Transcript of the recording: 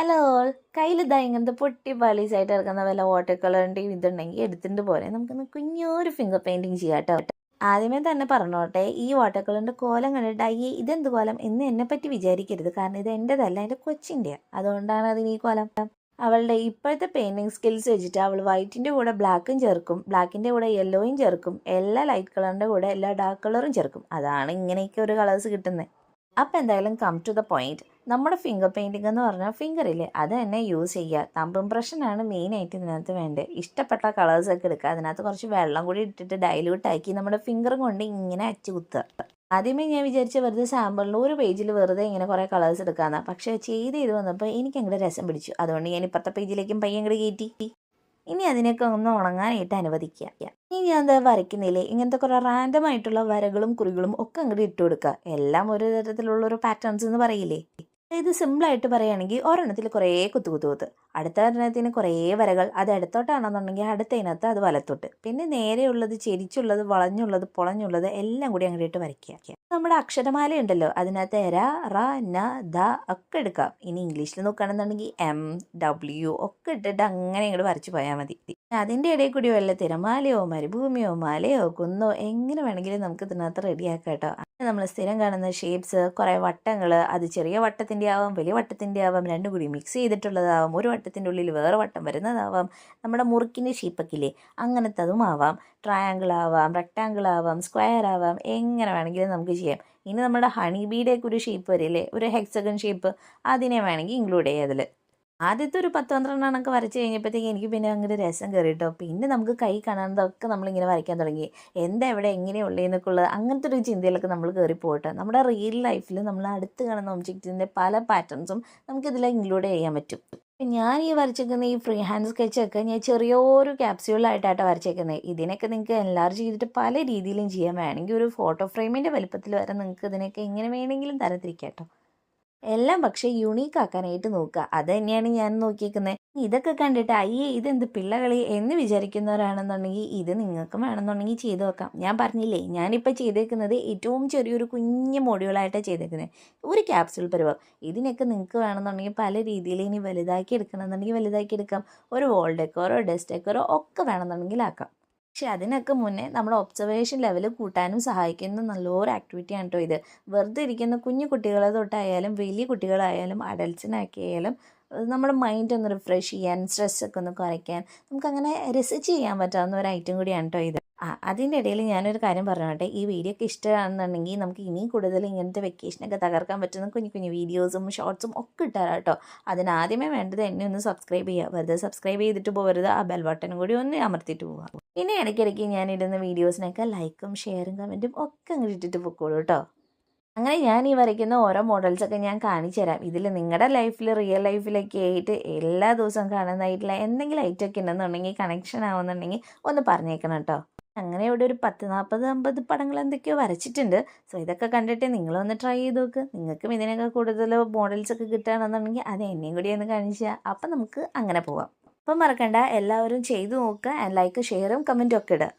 Hello കയ്യിൽ ഇതാ ഇങ്ങനത്തെ പൊട്ടി പാളീസായിട്ട് ഇറക്കുന്ന വല്ല വാട്ടർ കളറിന്റെയും ഇതുണ്ടെങ്കിൽ എടുത്തിട്ട് പോരെ. നമുക്കൊന്ന് കുഞ്ഞൊരു ഫിംഗർ പെയിന്റിങ് ചെയ്യാം കേട്ടോ ആദ്യമേ തന്നെ പറഞ്ഞോട്ടെ ഈ വാട്ടർ കളറിന്റെ കോലം കണ്ടിട്ട് അയ്യേ ഇതെന്ത് കോലം? എന്ന് എന്നെ പറ്റി വിചാരിക്കരുത്. കാരണം ഇത് എന്റെതല്ല എന്റെ കൊച്ചിന്റെയാണ് അതുകൊണ്ടാണ് അതിന് ഈ കോലം. അവളുടെ ഇപ്പോഴത്തെ പെയിന്റിങ് സ്കിൽസ് വെച്ചിട്ട് അവൾ വൈറ്റിന്റെ കൂടെ ബ്ലാക്കും ചേർക്കും. ബ്ലാക്കിന്റെ കൂടെ യെല്ലോയും ചേർക്കും. എല്ലാ ലൈറ്റ് കളറിന്റെ കൂടെ എല്ലാ ഡാർക്ക് കളറും ചേർക്കും. അതാണ് ഇങ്ങനെയൊക്കെ ഒരു കളേഴ്സ് കിട്ടുന്നത് അപ്പം എന്തായാലും കം ടു ദ പോയിന്റ് നമ്മുടെ ഫിംഗർ പെയിന്റിംഗ് എന്ന് പറഞ്ഞാൽ ഫിംഗറില്ലേ അത് തന്നെ യൂസ് ചെയ്യുക. തമ്പ് ഇംപ്രഷനാണ് മെയിനായിട്ട് ഇതിനകത്ത് വേണ്ടത്. ഇഷ്ടപ്പെട്ട കളേഴ്സൊക്കെ എടുക്കുക. അതിനകത്ത് കുറച്ച് വെള്ളം കൂടി ഇട്ടിട്ട് ഡൈല്യൂട്ട് ആക്കി നമ്മുടെ ഫിംഗർ കൊണ്ട് ഇങ്ങനെ അച്ചു കുത്തുക. ആദ്യമേ ഞാൻ വിചാരിച്ച വെറുതെ സാമ്പിളിന് ഒരു പേജിൽ വെറുതെ ഇങ്ങനെ കുറേ കളേഴ്സ് എടുക്കാമെന്നാണ് പക്ഷേ ചെയ്ത് ചെയ്ത് വന്നപ്പോൾ എനിക്ക് അങ്ങോട്ട് രസം പിടിച്ചു. അതുകൊണ്ട് ഞാൻ ഇപ്പുറത്തെ പേജിലേക്കും പയ്യൻ അങ്ങോട്ട് കയറ്റി ഇനി അതിനൊക്കെ ഒന്ന് ഉണങ്ങാനായിട്ട് അനുവദിക്കുക. ഇനി ഞാൻ എന്താ വരയ്ക്കുന്നില്ലേ ഇങ്ങനത്തെ കുറേ റാൻഡം ആയിട്ടുള്ള വരകളും കുറികളും ഒക്കെ അങ്ങോട്ട് ഇട്ട് കൊടുക്കുക. എല്ലാം ഒരു തരത്തിലുള്ള ഒരു പാറ്റേൺസ് എന്ന് പറയില്ലേ? ഇത് സിമ്പിളായിട്ട് പറയുകയാണെങ്കിൽ ഒരെണ്ണത്തിൽ കുറേ കുത്തു കുത്തു കുത്ത്. അടുത്ത ഒരെണ്ണത്തിന് കുറേ വരകൾ. അത് ഇടത്തോട്ടാണെന്നുണ്ടെങ്കിൽ അടുത്തതിനകത്ത് അത് വലത്തോട്ട്. പിന്നെ നേരെയുള്ളത് ചെരിച്ചുള്ളത് വളഞ്ഞുള്ളത് പൊളഞ്ഞുള്ളത് എല്ലാം കൂടി അങ്ങോട്ട് വരയ്ക്കുക. നമ്മുടെ അക്ഷരമാല ഉണ്ടല്ലോ അതിനകത്ത് ര റ ന ദ ഒക്കെ എടുക്കാം ഇനി ഇംഗ്ലീഷിൽ നോക്കുകയാണെന്നുണ്ടെങ്കിൽ എം ഡബ്ല്യു ഒക്കെ ഇട്ടിട്ട് അങ്ങനെ ഇങ്ങോട്ട് വരച്ച് പോയാൽ മതി. അതിന്റെ ഇടയിൽ കൂടി വല്ല തിരമാലയോ മരുഭൂമിയോ മലയോ കുന്നോ എങ്ങനെ വേണമെങ്കിലും നമുക്ക് ഇതിനകത്ത് റെഡിയാക്കാം കേട്ടോ. നമ്മൾ സ്ഥിരം കാണുന്ന ഷേപ്സ് കുറേ വട്ടങ്ങൾ അത് ചെറിയ വട്ടത്തിന്റെ ആവാം വലിയ വട്ടത്തിന്റെ ആവാം രണ്ടും കൂടി മിക്സ് ചെയ്തിട്ടുള്ളതാവാം ഒരു വട്ടത്തിന്റെ ഉള്ളിൽ വേറെ വട്ടം വരുന്നതാവാം നമ്മുടെ മുറുക്കിന്റെ ഷീപ്പൊക്കില്ലേ അങ്ങനത്തെ അതും ആവാം. ട്രയാങ്കിൾ ആവാം റെക്റ്റാങ്കിൾ ആവാം സ്ക്വയർ ആവാം എങ്ങനെ വേണമെങ്കിലും നമുക്ക് ചെയ്യാം. ഇനി നമ്മുടെ ഹണി ബീഡേക്ക് ഒരു ഷേപ്പ് വരില്ലേ ഒരു ഹെക്സഗൺ ഷേപ്പ് അതിനെ വേണമെങ്കിൽ ഇൻക്ലൂഡ് ചെയ്യാം അതിൽ ആദ്യത്തെ ഒരു പത്ത് പന്ത്രണ്ട് പന്ത്രണ്ടെണ്ണമൊക്കെ വരച്ച് കഴിഞ്ഞപ്പോഴത്തേക്ക് എനിക്ക് പിന്നെ അങ്ങനെ രസം കയറി കേട്ടോ പിന്നെ നമുക്ക് കൈ കാണാനതൊക്കെ നമ്മളിങ്ങനെ വരയ്ക്കാൻ തുടങ്ങി. എന്താ എവിടെ എങ്ങനെയുള്ളതെന്നൊക്കെ ഉള്ളത് അങ്ങനത്തെ ഒരു ചിന്തയിലൊക്കെ നമ്മൾ കയറി പോകട്ടെ. നമ്മുടെ റിയൽ ലൈഫിൽ നമ്മൾ അടുത്ത് കാണുന്ന ഒബ്ജക്റ്റിന്റെ പല പാറ്റേൺസും നമുക്കിതിൽ ഇൻക്ലൂഡ് ചെയ്യാൻ പറ്റും. ഞാൻ ഈ വരച്ചേക്കുന്ന ഈ ഫ്രീ ഹാൻഡ് സ്കെച്ചൊക്കെ ഞാൻ ചെറിയൊരു ക്യാപ്സ്യൂളായിട്ടാണ് വരച്ചേക്കുന്നത് ഇതിനൊക്കെ നിങ്ങൾക്ക് എൻലാർജ് ചെയ്തിട്ട് പല രീതിയിലും ചെയ്യാൻ വേണമെങ്കിൽ ഒരു ഫോട്ടോ ഫ്രെയിമിന്റെ വലുപ്പത്തിൽ വരെ നിങ്ങൾക്ക് ഇതിനൊക്കെ എങ്ങനെ വേണമെങ്കിലും തരത്തിരിക്കാം കേട്ടോ. എല്ലാം പക്ഷേ യുണീക്ക് ആക്കാനായിട്ട് നോക്കുക. അത് തന്നെയാണ് ഞാൻ നോക്കിയേക്കുന്നത് ഇതൊക്കെ കണ്ടിട്ട് അയ്യേ ഇതെന്ത് പിള്ളകളി? എന്ന് വിചാരിക്കുന്നവരാണെന്നുണ്ടെങ്കിൽ ഇത് നിങ്ങൾക്കും വേണമെന്നുണ്ടെങ്കിൽ ചെയ്തു നോക്കാം. ഞാൻ പറഞ്ഞില്ലേ ഞാനിപ്പോൾ ചെയ്തേക്കുന്നത് ഏറ്റവും ചെറിയൊരു കുഞ്ഞു മോഡ്യൂളായിട്ടാണ് ചെയ്തേക്കുന്നത് ഒരു ക്യാപ്സുൾ പരുവം ഇതിനൊക്കെ നിങ്ങൾക്ക് വേണമെന്നുണ്ടെങ്കിൽ പല രീതിയിൽ ഇനി വലുതാക്കി എടുക്കണമെന്നുണ്ടെങ്കിൽ വലുതാക്കി എടുക്കാം ഒരു വോൾ ഡെക്കോറോ ഡെസ്ക് ഡെക്കോറോ ഒക്കെ വേണമെന്നുണ്ടെങ്കിൽ ആക്കാം. പക്ഷെ അതിനൊക്കെ മുന്നേ നമ്മുടെ ഒബ്സർവേഷൻ ലെവൽ കൂട്ടാനും സഹായിക്കുന്ന നല്ലൊരു ആക്ടിവിറ്റിയാണ് കേട്ടോ ഇത്. വെറുതെ ഇരിക്കുന്ന കുഞ്ഞു കുട്ടികളെ തൊട്ടായാലും വലിയ കുട്ടികളായാലും അഡൽസിനൊക്കെ നമ്മുടെ മൈൻഡ് ഒന്ന് റിഫ്രഷ് ചെയ്യാൻ സ്ട്രെസ്സൊക്കെ ഒന്ന് കുറയ്ക്കാൻ നമുക്കങ്ങനെ രസിച്ച് ചെയ്യാൻ പറ്റാവുന്ന ഒരു ഐറ്റം കൂടിയാണ് കേട്ടോ ഇത്. ആ അതിന്റെ ഇടയിൽ ഞാനൊരു കാര്യം പറഞ്ഞോട്ടെ. ഈ വീഡിയോ ഒക്കെ ഇഷ്ടമാണെന്നുണ്ടെങ്കിൽ നമുക്ക് ഇനിയും കൂടുതൽ ഇങ്ങനത്തെ വെക്കേഷനൊക്കെ തകർക്കാൻ പറ്റുന്ന കുഞ്ഞു കുഞ്ഞു വീഡിയോസും ഷോർട്സും ഒക്കെ ഇട്ടുതരാം കേട്ടോ. അതിനാദ്യമേ വേണ്ടത് എന്നെ ഒന്ന് സബ്സ്ക്രൈബ് ചെയ്യുക. വെറുതെ സബ്സ്ക്രൈബ് ചെയ്തിട്ട് പോകരുത് ആ ബെൽ ബട്ടനും കൂടി ഒന്ന് അമർത്തിയിട്ട് പോവുക. പിന്നെ ഇടയ്ക്കിടയ്ക്ക് ഞാൻ ഇടുന്ന വീഡിയോസിനൊക്കെ ലൈക്കും ഷെയറും കമന്റും ഒക്കെ അങ്ങ് ഇട്ടിട്ട് പൊക്കോളൂ കേട്ടോ. അങ്ങനെ ഞാൻ ഈ വരയ്ക്കുന്ന ഓരോ മോഡൽസൊക്കെ ഞാൻ കാണിച്ചു തരാം. ഇതിൽ നിങ്ങളുടെ ലൈഫിൽ റിയൽ ലൈഫിലൊക്കെ ആയിട്ട് എല്ലാ ദിവസവും കാണുന്നതായിട്ടുള്ള എന്തെങ്കിലും ഐറ്റമൊക്കെ ഉണ്ടെന്നുണ്ടെങ്കിൽ കണക്ഷൻ ആവുന്നുണ്ടെങ്കിൽ ഒന്ന് പറഞ്ഞേക്കണം കേട്ടോ. അങ്ങനെ ഇവിടെ ഒരു പത്ത് നാൽപ്പത് അമ്പത് പടങ്ങൾ എന്തൊക്കെയോ വരച്ചിട്ടുണ്ട്. സോ ഇതൊക്കെ കണ്ടിട്ട് നിങ്ങളൊന്ന് ട്രൈ ചെയ്ത് നോക്ക്. നിങ്ങൾക്കും ഇതിനൊക്കെ കൂടുതൽ മോഡൽസ് ഒക്കെ കിട്ടുകയാണെന്നുണ്ടെങ്കിൽ അത് എന്നെയും കൂടി ഒന്ന് കാണിച്ചാൽ അപ്പം നമുക്ക് അങ്ങനെ പോവാം. അപ്പം മറക്കണ്ട എല്ലാവരും ചെയ്തു നോക്കുക. ലൈക്ക് ഷെയറും കമന്റും ഒക്കെ ഇടുക.